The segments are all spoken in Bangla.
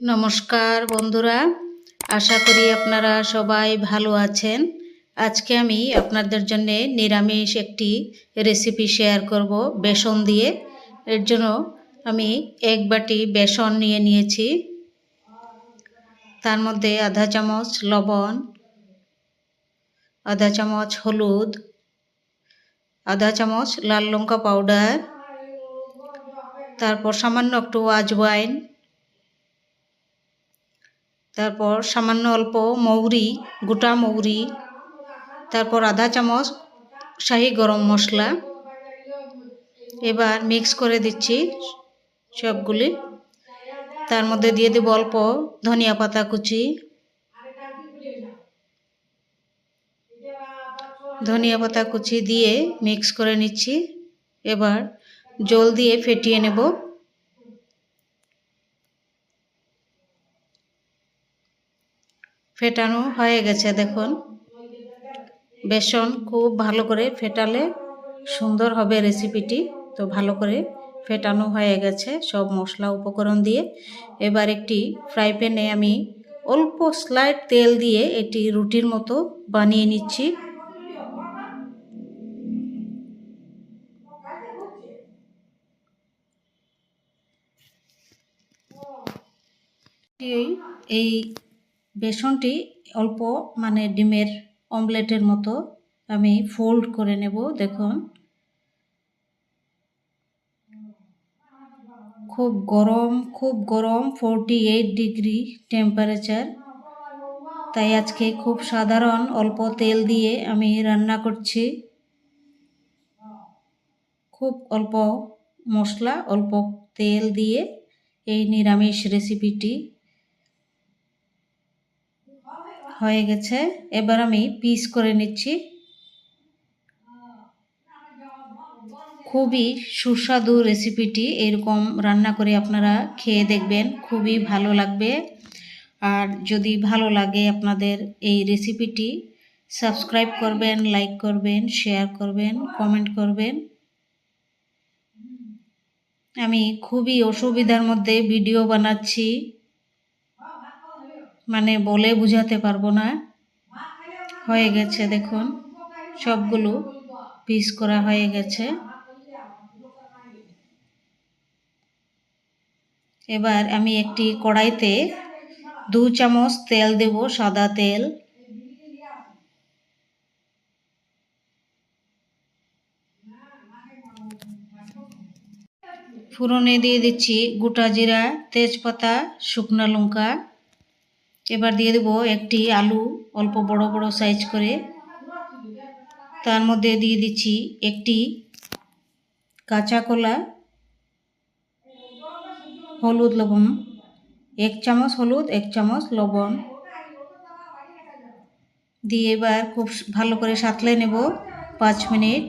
নমস্কার বন্ধুরা, আশা করি আপনারা সবাই ভালো আছেন। আজকে আমি আপনাদের জন্য নিরামিষ একটি রেসিপি শেয়ার করব বেসন দিয়ে। এর জন্য আমি এক বাটি বেসন নিয়ে নিয়েছি। তার মধ্যে আধা চামচ লবণ, আধা চামচ হলুদ, আধা চামচ লাল লঙ্কা পাউডার তারপর সামান্য একটু আজওয়াইন তারপর সামান্য অল্প মৌরি, গোটা মৌরি, তারপর আধা চামচ শাহি গরম মশলা। এবার মিক্স করে দিচ্ছি সবগুলি। তার মধ্যে দিয়ে দেবো অল্প ধনিয়া পাতা কুচি। ধনিয়া পাতা কুচি দিয়ে মিক্স করে নিচ্ছি। এবার জল দিয়ে ফেটিয়ে নেব। ফেটানো হয়ে গেছে, দেখুন। বেসন খুব ভালো করে ফেটালে সুন্দর হবে রেসিপিটি। তো ভালো করে ফেটানো হয়ে গেছে সব মশলা উপকরণ দিয়ে। এবার একটি ফ্রাই প্যানে আমি অল্প স্লাইড তেল দিয়ে এটি রুটির মতো বানিয়ে নিচ্ছি। এই বেসনটি অল্প মানে ডিমের অমলেটের মতো আমি ফোল্ড করে নেব, দেখুন। খুব গরম খুব গরম ফোরটি এইট ডিগ্রি টেম্পারেচার তাই আজকে খুব সাধারণ অল্প তেল দিয়ে আমি রান্না করছি। খুব অল্প মশলা, অল্প তেল দিয়ে এই নিরামিষ রেসিপিটি হয়ে গেছে। এবার আমি পিস করে নিচ্ছি। খুবই সুস্বাদু রেসিপিটি, এরকম রান্না করে আপনারা খেয়ে দেখবেন, খুবই ভালো লাগবে। আর যদি ভালো লাগে আপনাদের এই রেসিপিটি, সাবস্ক্রাইব করবেন, লাইক করবেন, শেয়ার করবেন, কমেন্ট করবেন। আমি খুবই অসুবিধার মধ্যে ভিডিও বানাচ্ছি। মানে বলে বুঝাতে পারব না। হয়ে গেছে, দেখুন, সবগুলো পিস করা হয়ে গেছে। এবার আমি একটি কড়াইতে দু চামচ তেল দেব, সাদা তেল। ফুরনে দিয়ে দিচ্ছি গোটা জিরা, তেজপাতা, শুকনো লঙ্কা। এবার দিয়ে দেবো একটি আলু অল্প বড় বড় সাইজ করে। তার মধ্যে দিয়ে দিচ্ছি একটি কাঁচা কলা, হলুদ লবণ, এক চামচ হলুদ, এক চামচ লবণ। দিয়ে এবার খুব ভালো করে সাঁতলে নেব পাঁচ মিনিট।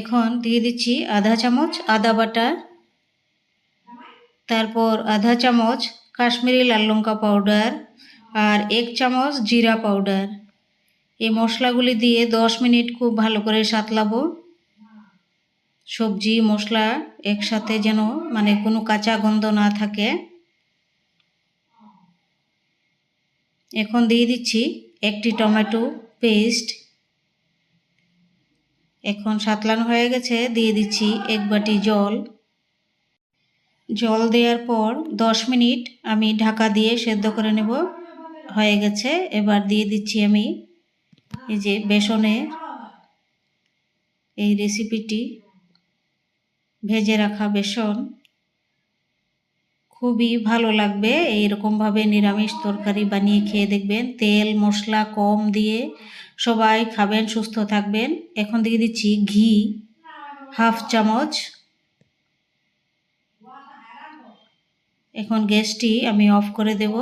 এখন দিয়ে দিচ্ছি আধা চামচ আদা বাটা, তারপর আধা চামচ কাশ্মীরি লাল লঙ্কা পাউডার আর এক চামচ জিরা পাউডার এই মশলাগুলি দিয়ে দশ মিনিট খুব ভালো করে সাতলাবো। সবজি, মশলা একসাথে যেন মানে কোনো কাঁচা গন্ধ না থাকে। এখন দিয়ে দিচ্ছি একটি টমেটো পেস্ট এখন সাতলানো হয়ে গেছে, দিয়ে দিচ্ছি এক বাটি জল। জল দেওয়ার পর দশ মিনিট আমি ঢাকা দিয়ে সেদ্ধ করে নেব। হয়ে গেছে, এবার দিয়ে দিচ্ছি আমি এই যে বেসনের এই রেসিপিটি ভেজে রাখা বেসন। খুবই ভালো লাগবে। এইরকমভাবে নিরামিষ তরকারি বানিয়ে খেয়ে দেখবেন। তেল, মশলা কম দিয়ে সবাই খাবেন, সুস্থ থাকবেন। এখন দিয়ে দিচ্ছি ঘি, হাফ চামচ। এখন গ্যাসটি আমি অফ করে দেব।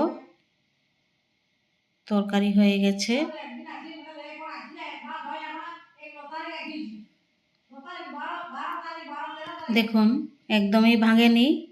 তরকারি হয়ে গেছে। দেখুন, একদমই ভাঙেনি।